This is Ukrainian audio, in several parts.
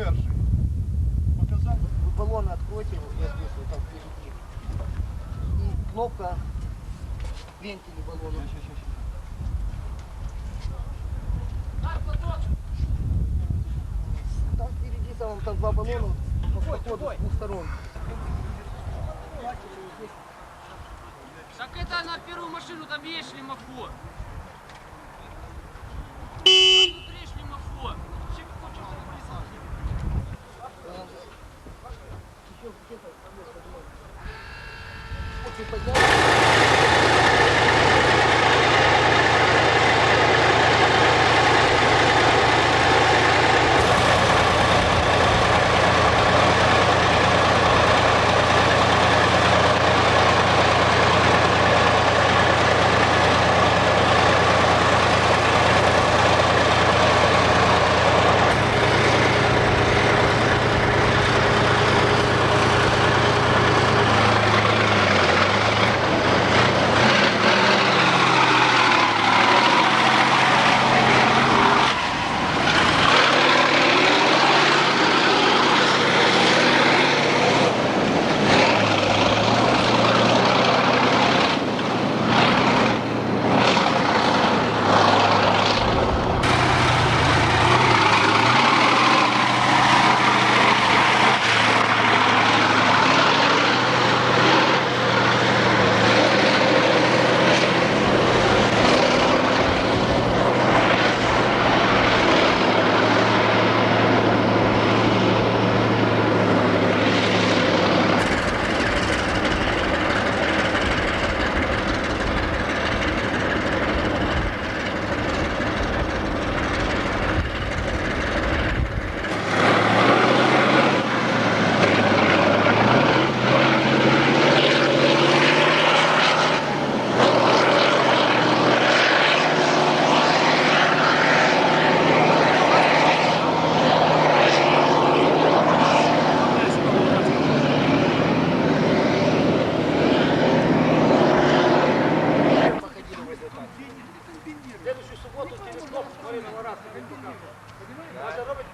перший. Показав? Вы баллон откройте, вот я здесь вот там впереди. И кнопка вентиля баллона. Там впереди там, там два баллона по проходу с двух сторон. Так это на первую машину, там есть шлемофон.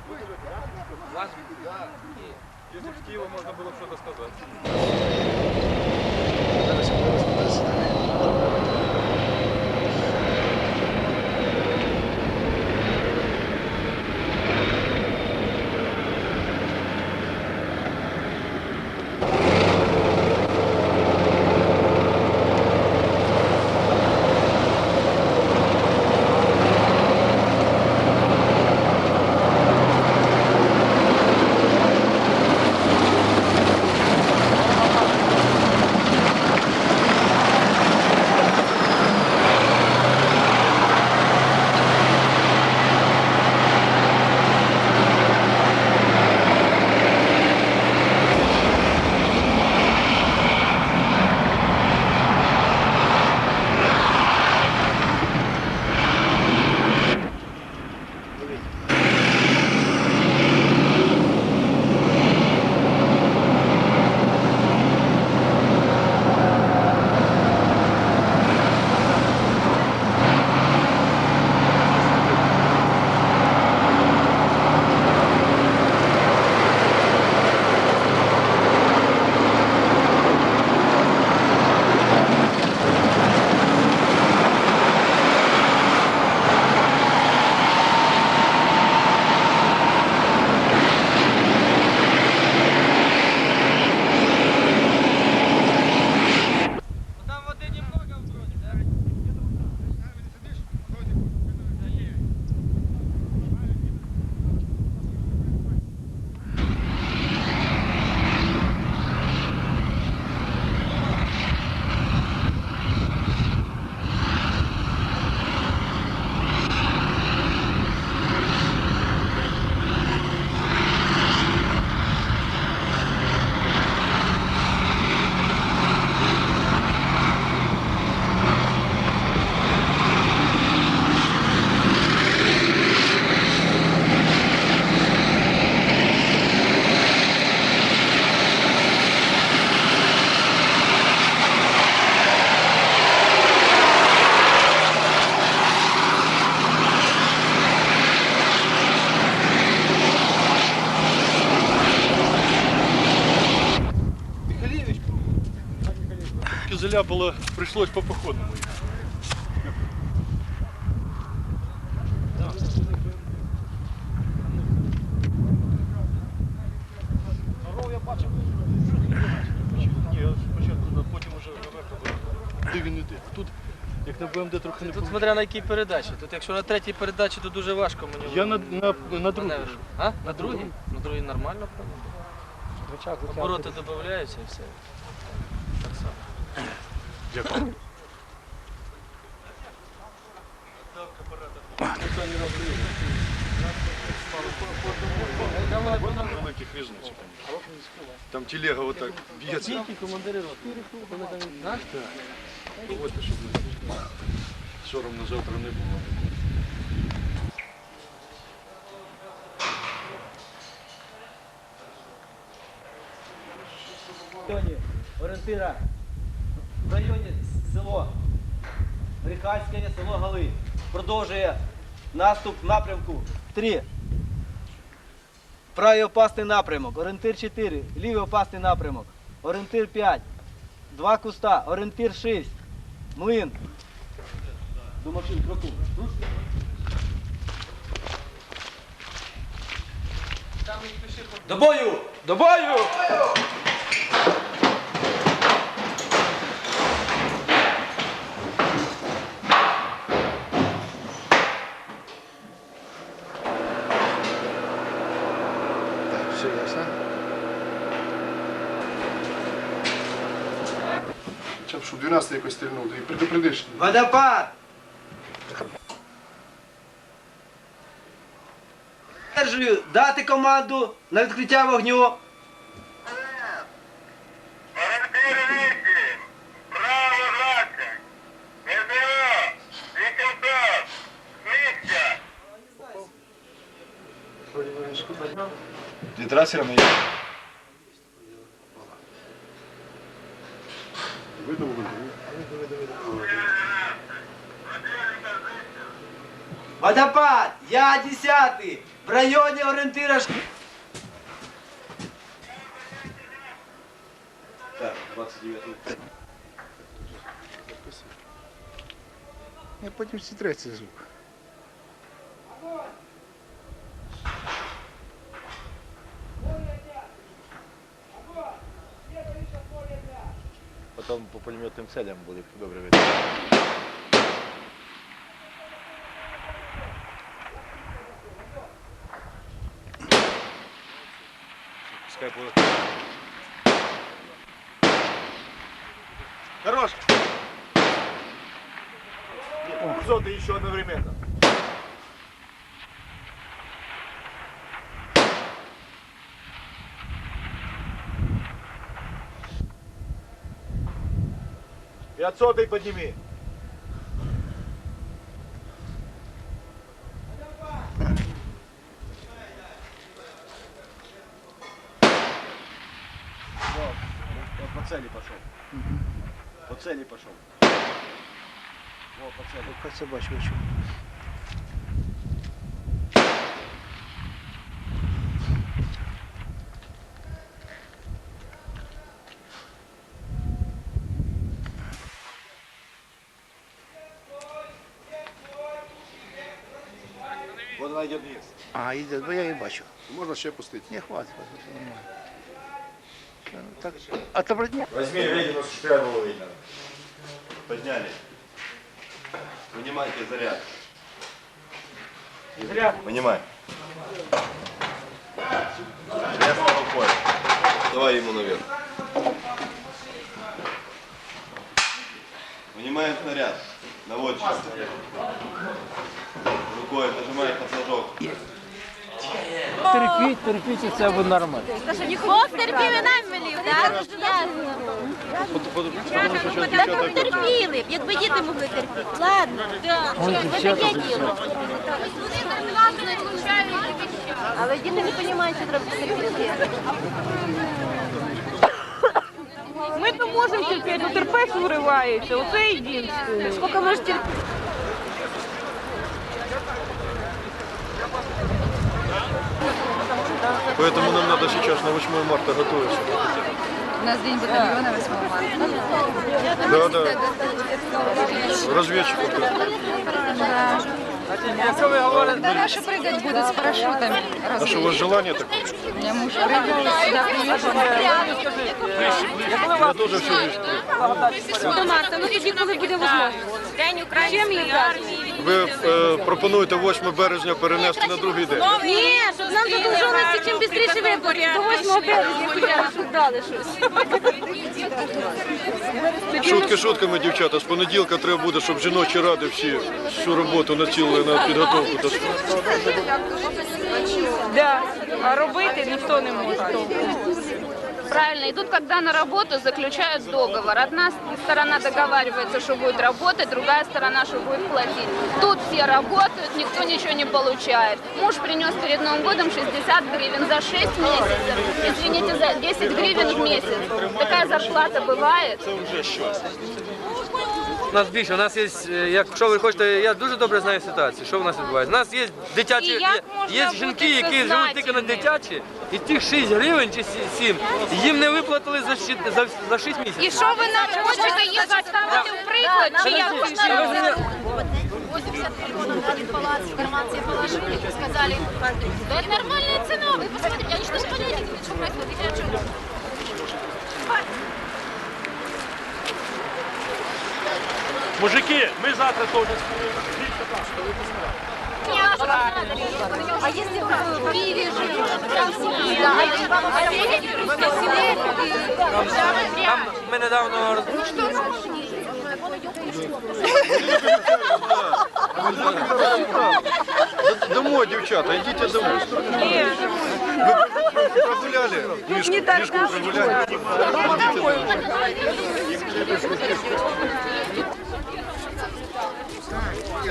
Буде да? Если в Киеве можно было что-то сказать. Де він іде. А тут, як на БМД, трохи не Тут смотря на якій передачі. Тут якщо на третій передачі, то дуже важко мені. Я на, на, на маневр. А? На другій? На другій нормально, правильно? Обороти додаються і все. Так само. Дякую. Великих різниць, конечно. Там телега вот так б'ється. Тільки командири роти. Коли там щоб не соромно завтра не було. орієнтира в районі село Рихальське, село Гали. Продовжує наступ напрямку 3. Правий опасний напрямок, орієнтир 4, лівий опасний напрямок, орієнтир 5, два куста, орієнтир 6, млин. До машин, кроку. До бою! До бою! Так, все ясно. 12 якось стрільнув, і предупредиш. Водопад! Держую, дати команду на відкриття вогню. Орієнтир 8, право 20, СДО 800. Дві трасерами є. Я десятый! В районе орієнтира. ш- Я потім всі третій звук. Потім по пулеметним целям буде добре видно. Хорош. Нет, сотый еще одновременно. И от сотой подними. По цели пошел. Вот по цели. Як це бачу, бачу. Вот она идет вниз. А, йде, бо я її бачу. Можна ще пустити. Не хватить, хватить, нормально. отобрать. Возьми Ведину с шпиану Ведина. Подняли. Вынимайте заряд. Заряд. Вынимай. Заряд рукой. Давай ему наверх. Вынимаем снаряд. Наводчик. Рукой нажимаем на флажок. Терпіть, терпіть, і це буде нормально. Бог терпів і нам велів, так? Та ми терпіли, б, якби діти могли терпіти. Ладно, це таке діло. Але діти не розуміють, що треба терпіти. Ми то можемо терпіти, але терпець виривається. Оце єдине. Скільки можеш терпіти? Поэтому нам надо сейчас на 8 марта готовиться. нас день батальона 8 марта. Да, да. Розвідчик. Якщо ви говорите, Да наши прыгать будут с парашютами. А що у вас желання таке? У меня муж прыгал, сюда приехал. Я теж все військовий. До марта, ну тоді, коли буде можливість. День Української армії. Ви е, пропонуєте 8 березня перенести на другий день. Ні, щоб нам задовжувалося чим швидше вибори. До 8 березня хоча б щоб дали щось. Шутки шутками, дівчата. З понеділка треба буде, щоб жіночі ради всі всю роботу націлили на підготовку до Да. А робити ніхто не може. Правильно, идут когда на работу, заключают договор. Одна сторона договаривается, что будет работать, другая сторона, что будет платить. Тут все работают, никто ничего не получает. Муж принес перед Новым годом 60 гривен за 6 месяцев. Извините, за 10 гривен в месяц. Такая зарплата бывает. у нас більше, у нас є, е, якщо ви хочете, я дуже добре знаю ситуацію, що в нас відбувається. У нас є дитячі, І є, як можна є бути жінки, які живуть тільки на сознательними? дитячі, і тих 6 гривень чи 7, їм не виплатили за, щит- за, за 6 місяців. І що ви нам хочете їх заставити в приклад? Чи як ви Подождите, а вы живете? мне- 80 миллионов дали палац, информации положили и сказали, да это нормальная цена, вы посмотрите, они что же понятия, что происходит, я о чем? Мужики, ми завтра теж. А если в Киеве там семья, а соседи просто Там ми недавно роз- Домой, дівчата, йдіть домой. Ви прогуляли? Мішку, мішку прогуляли. А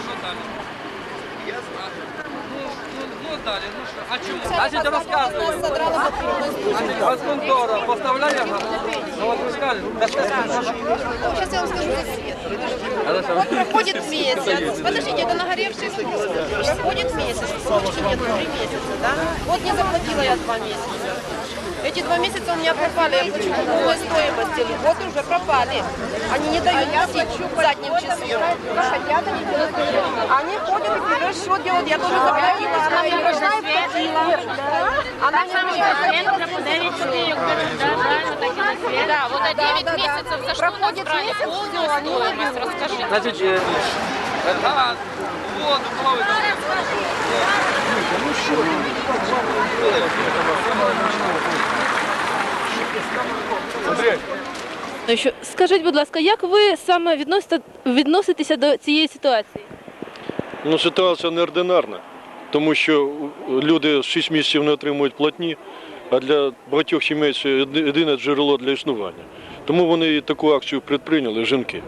що далі? Далі, ну що, а чому? Значить, розказую. Значить, газконтора поставляє газ, ну от ви скажете, Сейчас я вам скажу Вот проходит месяц. Подождите, это нагоревший хвост. Проходит месяц. Нет, три месяца, да? Вот не заплатила я два месяца. Эти два месяца у меня пропали. Я по полной стоимости. Вот уже пропали. Они не дают платить задним числом. Они ходят и вперед счет делают. Я тоже заплатила. Она мне прошла и платила. Она мне Да, вот а 9 месяцев за что нас брали полную стоимость, расскажи. Значить, е, газ, воду, плавить. Ну, що- Скажіть, будь ласка, як ви саме відносите, відноситеся до цієї ситуації? Ну, ситуація неординарна, тому що люди 6 місяців не отримують платні, а для багатьох сімей це єдине джерело для існування. Тому вони і таку акцію предприйняли, жінки.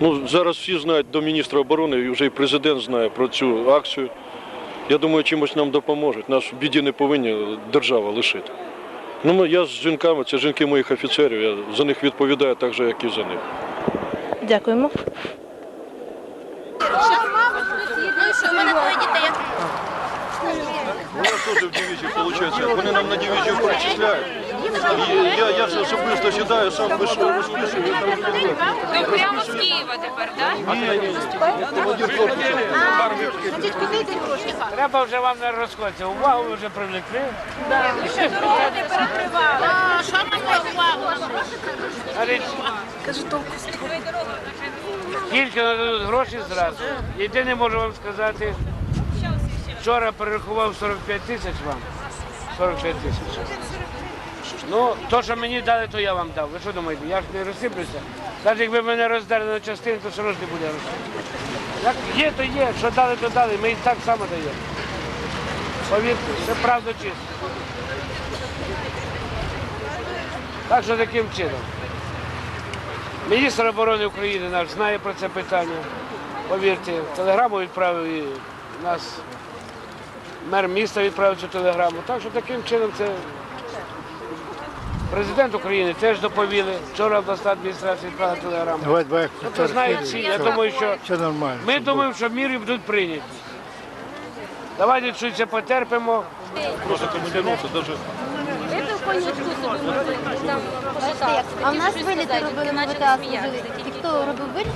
Ну, зараз всі знають до міністра оборони, і вже і президент знає про цю акцію. Я думаю, чимось нам допоможуть. Нас в біді не повинні держава лишити. Ну, я з жінками, це жінки моїх офіцерів, я за них відповідаю так же, як і за них. Дякуємо. Ну мене двоє дітей. Теж в дивізії виходить, вони нам на дивізію перечисляють. І я, я ж особисто сідаю, сам вийшов, там розписую. Ви прямо з Києва тепер, так? Ні, ні, ні. Я командир корпусу. Треба вже вам не розходитися. Увагу ви вже привлекли. А, що нам увагу? Говорить, Скільки нададуть гроші зразу. Єдине можу вам сказати, вчора перерахував 45 тисяч вам. 45 тисяч. Ну, то, що мені дали, то я вам дав. Ви що думаєте, я ж не розсиплюся? Навіть якби мене роздали на частини, то все одно не буде розсиплюся. Як є, то є. Що дали, то дали. Ми і так само даємо. Повірте, це правда чисто. Так що таким чином. Міністр оборони України наш знає про це питання. Повірте, телеграму відправив і нас мер міста відправив цю телеграму. Так що таким чином це Президент України теж доповіли. Вчора обласна адміністрація відправила телеграму. Давай, давай, Тобто знають всі, я думаю, що Все нормально. ми думаємо, що міри будуть прийняті. Давайте чуть це потерпимо. Просто командировка, даже А в нас Щось виліти робили на ВТА. І хто робив виліт?